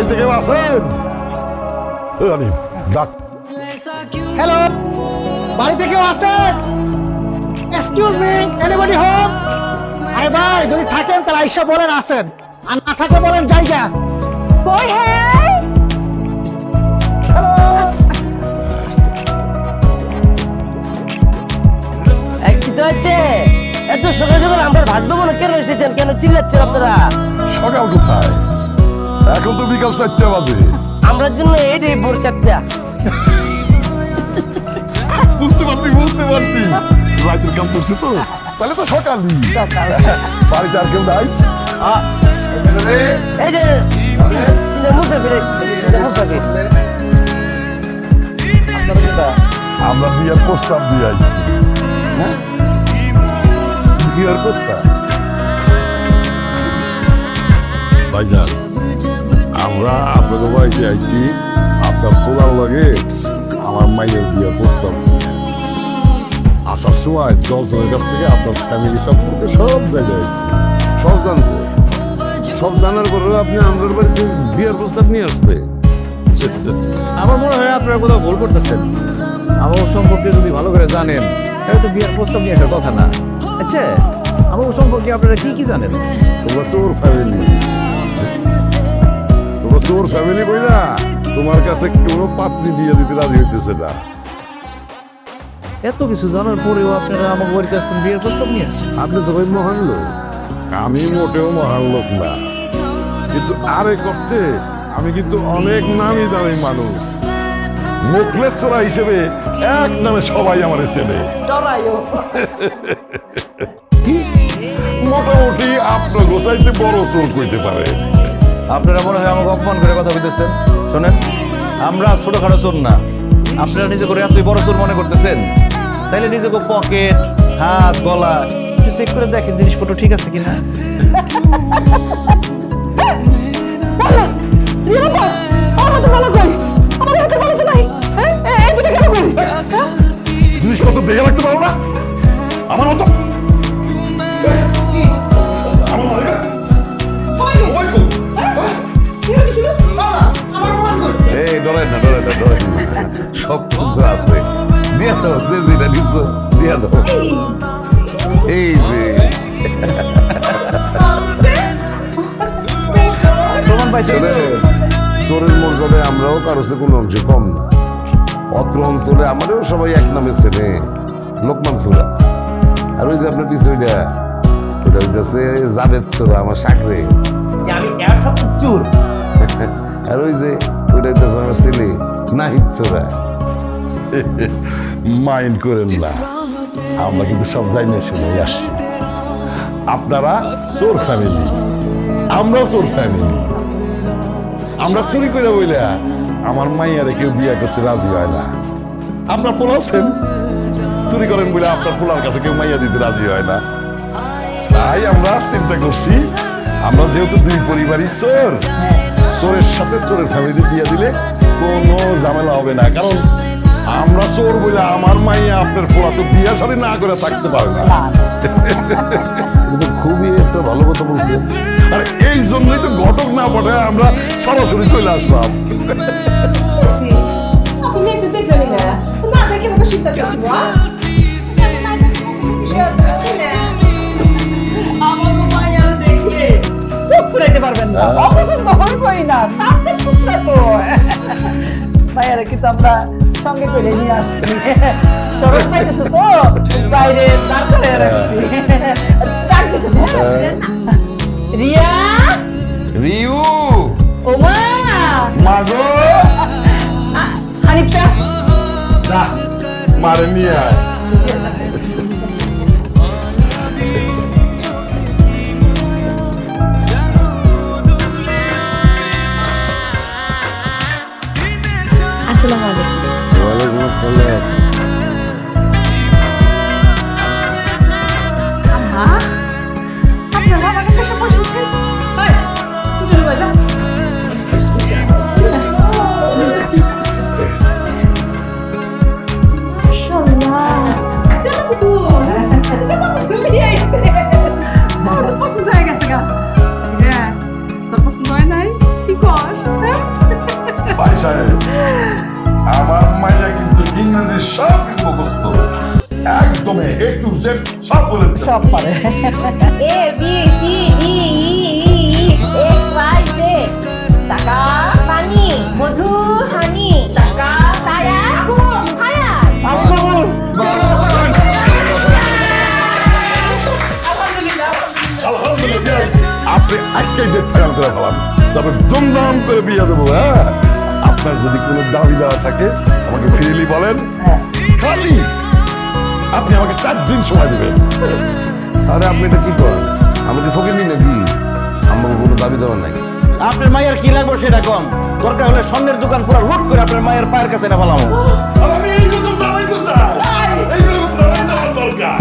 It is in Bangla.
বাড়িতে কেউ আছেন আলিম ডাক। হ্যালো বাড়িতে কেউ আছেন? এক্সকিউজ মি এনিবডি হোম আরে ভাই যদি থাকেন তাহলে আইসা বলেন আছেন আর না থাকে বলেন জায়গা। কই হ্যাঁ হচ্ছে? এত সকাল সকাল আমরা ভাসবো না কেন এসেছেন কেন চিল্লাচ্ছেন আপনারা? সকাল কোথায় এখন তো বিকাল চারটে বাজে। আমরা জন্য এইটাই ভোর চারটা। বুঝতে পারছি বুঝতে পারছি। রাতের কাম করছি তো? তাহলে তো সকালই। বাড়িতে আর কেউ নাই? এই যে আমরা বিয়ের প্রস্তাব দিয়ে আইছি। হ্যাঁ? বিয়ের প্রস্তাব? ভাইজান আমরা আপনাদের বাড়িতে আইছি আপনার পোলার লাগে আমার মায়ের বিয়ের প্রস্তাব আসার সময় দশজনের কাছ থেকে আপনার ফ্যামিলি সম্পর্কে সব জায়গায় সব জানছে। সব জানার পরে আপনি আমাদের বাড়িতে বিয়ের প্রস্তাব নিয়ে আসছে। আমার মনে হয় আপনারা কোথাও ভুল করতেছেন। আমার সম্পর্কে যদি ভালো করে জানেন তাহলে তো বিয়ের প্রস্তাব নিয়ে আসার কথা না। আচ্ছা আমার সম্পর্কে আপনারা কি কি জানেন? তোমরা চোর ফ্যামিলি তোমরা চোর ফ্যামিলি কই না তোমার কাছে কোনো পাত্রী দিয়ে দিতে রাজি হইতেছে না। এত কিছু জানার পরেও আপনারা আমার বাড়িতে আসছেন বিয়ের প্রস্তাব নিয়ে আপনি তো ভাই মহান লোক। আমি মোটেও মহান লোক না। কিন্তু আরে করছে আমি কিন্তু অনেক নামি দামি মানুষ। মুখলেশ্বরা হিসেবে এক নামে সবাই আমার চেনে। ডরাইও। মোটামুটি আপনার গোসাইতে বড় চোর কইতে পারে। আপনারা মনে হয় আমাকে অপমান করে কথা বলতেছেন শোনেন আমরা ছোটখাটো চোর না আপনারা নিজে করে এতই বড় চোর মনে করতেছেন তাইলে নিজেকে পকেট হাত গলা একটু চেক করে দেখেন জিনিসপত্র ঠিক আছে কিনা হ্যাঁ জিনিসপত্র দেখে রাখতে পারো না আমার মতো ডরেন না ডরেন না ডরেন না। সব কিছু আছে। দিয়া দাও যে যেটা নিচ্ছ দিয়া দাও এই যে। প্রমাণ পাইছে ছেলে, চোরের মর্যাদায় আমরাও কারও চেয়ে কোনো অংশে কম না। অত্র অঞ্চলে আমারও সবাই এক নামে ছেলে লোকমান চোরা। আর ওই যে আপনার পিছনে ওইটা ওইটা হইতেছে চোরা আমার সাকরে আর ওই যে আমার ছেলে নাহিদ মাইন্ড করেন না। আমরা কিন্তু সব শুনে আসছি। আপনারা চোর ফ্যামিলি। আমরাও চোর ফ্যামিলি। আমরা চুরি করে বইলা আমার মাইয়ারে কেউ বিয়ে করতে রাজি হয় না। আপনার পোলাওছেন চুরি করেন বলে আপনার পোলার কাছে কেউ মাইয়া দিতে রাজি হয় না। তাই আমরা চিন্তা করছি, আমরা যেহেতু দুই পরিবারই চোর চোরের সাথে চোরের ফ্যামিলি বিয়ে দিলে কোনো ঝামেলা হবে না। কারণ আমরা চোর বলে আমার মাইয়া আপনার পোলা তো বিয়ে সাথে না করে থাকতে পারে না। কিন্তু খুবই একটা ভালো কথা বলছেন। আর এই জন্যই তো ঘটক না পাঠায় আমরা সরাসরি চলে আসলাম। আমার দেখলে ফুরাইতে পারবেন না। হইবই না সাবজেক্ট টুকরা তো ভাইয়ারা কিন্তু আমরা সঙ্গে করে নিয়ে আসছি। সরস পাইতেছো তো? বাইরে দাঁড় করে রাখছি? রিয়া? রিউ। ওমা! মাগো হানিফ না মারে নিয়ে আসসালামু আলাইকুম। ওয়ালাইকুম আসসালাম। আম্মা আপনারা আমার কাছে বসেছেন? একদম এ টু জেড সব বলে দিতে সব পারে A B C D E X Y Z টাকা পানি মধু হানি। টাকা ছায়া ছায়া। আপনি আজকে দেখছেন করে ফেলাম তবে দুমদাম করে বিয়ে দেবো হ্যাঁ? আপনার যদি কোনো দাবি দেওয়া থাকে আমাকে ফ্রিলি বলেন। খালি আপনি আমাকে চার দিন সময় দেবেন। আরে আপনি এটা কি করেন? আমি কি ফকির নাকি? আমার কোনো দাবি দেওয়ার নাই। আপনার মায়ের কি লাগবে সেটা কম। দরকার হলে স্বর্ণের দোকান পুরো লুট করে আপনার মায়ের পায়ের কাছে এটা ফেলাম আমি এইরকম দাবাই তো স্যার এইরকম দাবাই দেওয়ার দরকার।